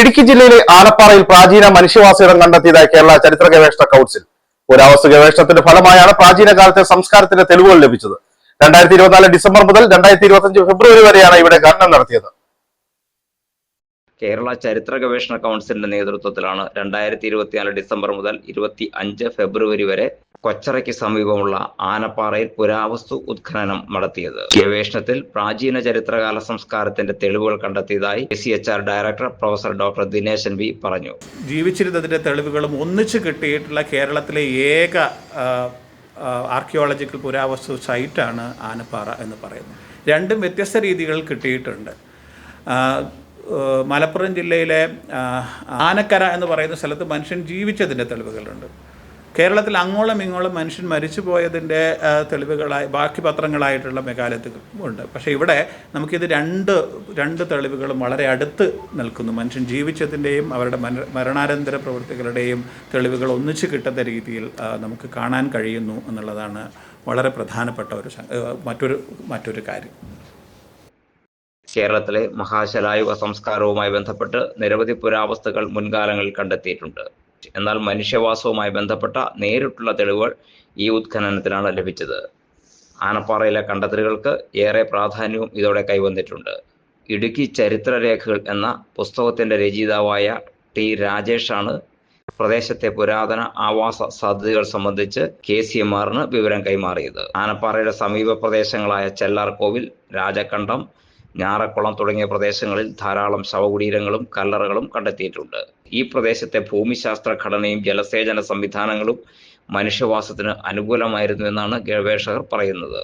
ഇടുക്കി ജില്ലയിലെ ആലപ്പാറയിൽ പ്രാചീന മനുഷ്യവാസിയിടം കണ്ടെത്തിയതായി കേരള ചരിത്ര ഗവേഷണ കൗൺസിൽ. പുരാവസ്തു ഗവേഷണത്തിന്റെ ഫലമായാണ് പ്രാചീന കാലത്തെ സംസ്കാരത്തിന്റെ തെളിവുകൾ ലഭിച്ചത്. രണ്ടായിരത്തി ഇരുപത്തിനാല് ഡിസംബർ മുതൽ രണ്ടായിരത്തി ഇരുപത്തി ഫെബ്രുവരി വരെയാണ് ഇവിടെ ഖനനം നടത്തിയത്. കേരള ചരിത്ര ഗവേഷണ കൗൺസിലിന്റെ നേതൃത്വത്തിലാണ് രണ്ടായിരത്തി ഇരുപത്തിനാല് ഡിസംബർ മുതൽ ഇരുപത്തി അഞ്ച് ഫെബ്രുവരി വരെ കൊച്ചറയ്ക്ക് സമീപമുള്ള ആനപ്പാറയിൽ പുരാവസ്തു ഉത്ഖനനം നടത്തിയത്. ഗവേഷണത്തിൽ പ്രാചീന ചരിത്രകാല സംസ്കാരത്തിന്റെ തെളിവുകൾ കണ്ടെത്തിയതായി C H R director professor doctor Dineshan V പറഞ്ഞു. ജീവിച്ചിരുന്നതിന്റെ തെളിവുകളും ഒന്നിച്ചു കിട്ടിയിട്ടുള്ള കേരളത്തിലെ ഏക ആർക്കിയോളജിക്കൽ പുരാവസ്തു സൈറ്റാണ് ആനപ്പാറ എന്ന് പറയുന്നത്. രണ്ടും വ്യത്യസ്ത രീതികളിൽ കിട്ടിയിട്ടുണ്ട്. മലപ്പുറം ജില്ലയിലെ ആനക്കര എന്ന് പറയുന്ന സ്ഥലത്ത് മനുഷ്യൻ ജീവിച്ചതിന്റെ തെളിവുകളുണ്ട്. കേരളത്തിൽ അങ്ങോളം ഇങ്ങോളം മനുഷ്യൻ മരിച്ചു പോയതിന്റെ തെളിവുകളായി ബാക്കി പത്രങ്ങളായിട്ടുള്ള മെഗാലത്ത് ഉണ്ട്. പക്ഷേ ഇവിടെ നമുക്കിത് രണ്ട് രണ്ട് തെളിവുകളും വളരെ അടുത്ത് നിൽക്കുന്നു. മനുഷ്യൻ ജീവിച്ചതിന്റെയും അവരുടെ മര മരണാനന്തര പ്രവൃത്തികളുടെയും തെളിവുകൾ ഒന്നിച്ച് കിട്ടുന്ന രീതിയിൽ നമുക്ക് കാണാൻ കഴിയുന്നു എന്നുള്ളതാണ് വളരെ പ്രധാനപ്പെട്ട ഒരു മറ്റൊരു മറ്റൊരു കാര്യം. കേരളത്തിലെ മഹാശലായുഗ സംസ്കാരവുമായി ബന്ധപ്പെട്ട് നിരവധി പുരാവസ്തുക്കൾ മുൻകാലങ്ങളിൽ കണ്ടെത്തിയിട്ടുണ്ട്. എന്നാൽ മനുഷ്യവാസവുമായി ബന്ധപ്പെട്ട നേരിട്ടുള്ള തെളിവുകൾ ഈ ഉത്ഖനനത്തിലാണ് ലഭിച്ചത്. ആനപ്പാറയിലെ കണ്ടെത്തലുകൾക്ക് ഏറെ പ്രാധാന്യവും ഇതോടെ കൈവന്നിട്ടുണ്ട്. ഇടുക്കി ചരിത്രരേഖകൾ എന്ന പുസ്തകത്തിന്റെ രചയിതാവായ ടി രാജേഷാണ് പ്രദേശത്തെ പുരാതന ആവാസ സാധ്യതകൾ സംബന്ധിച്ച് കെ സി എം ആറിന് വിവരം കൈമാറിയത്. ആനപ്പാറയുടെ സമീപ പ്രദേശങ്ങളായ ചെല്ലാർ കോവിൽ രാജക്കണ്ടം ഞാറക്കുളം തുടങ്ങിയ പ്രദേശങ്ങളിൽ ധാരാളം ശവകുടീരങ്ങളും കല്ലറകളും കണ്ടെത്തിയിട്ടുണ്ട്. ഈ പ്രദേശത്തെ ഭൂമിശാസ്ത്ര ഘടനയും ജലസേചന സംവിധാനങ്ങളും മനുഷ്യവാസത്തിന് അനുകൂലമായിരുന്നു എന്നാണ് ഗവേഷകർ പറയുന്നത്.